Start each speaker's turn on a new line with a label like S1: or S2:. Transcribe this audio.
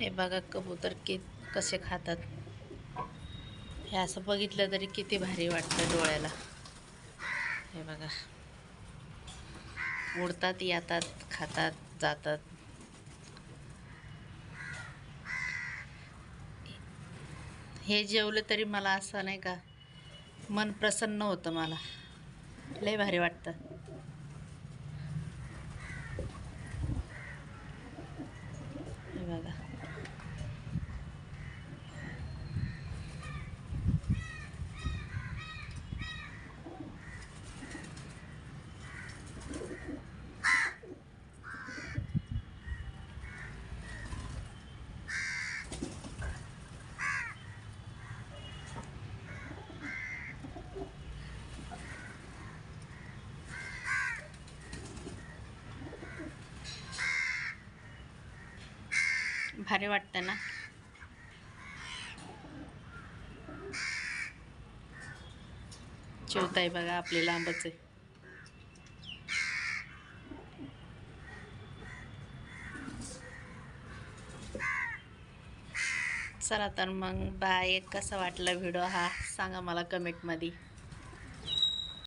S1: हे बघा कबूतर कि कसे खातात. हे असं बघितलं तरी किती भारी वाटतं डोळ्याला. हे बघा. उडतात येतात खातात जातात. हे जेवलं तरी मला असं नाही का मन प्रसन्न होतं मला. लय भारी वाटतं. हे बघा. भारी वाटतं ना. आहे बघा आपले लांबच. आहे चला तर मग बाय. कसा वाटला व्हिडिओ हा? सांगा मला कमेंटमध्ये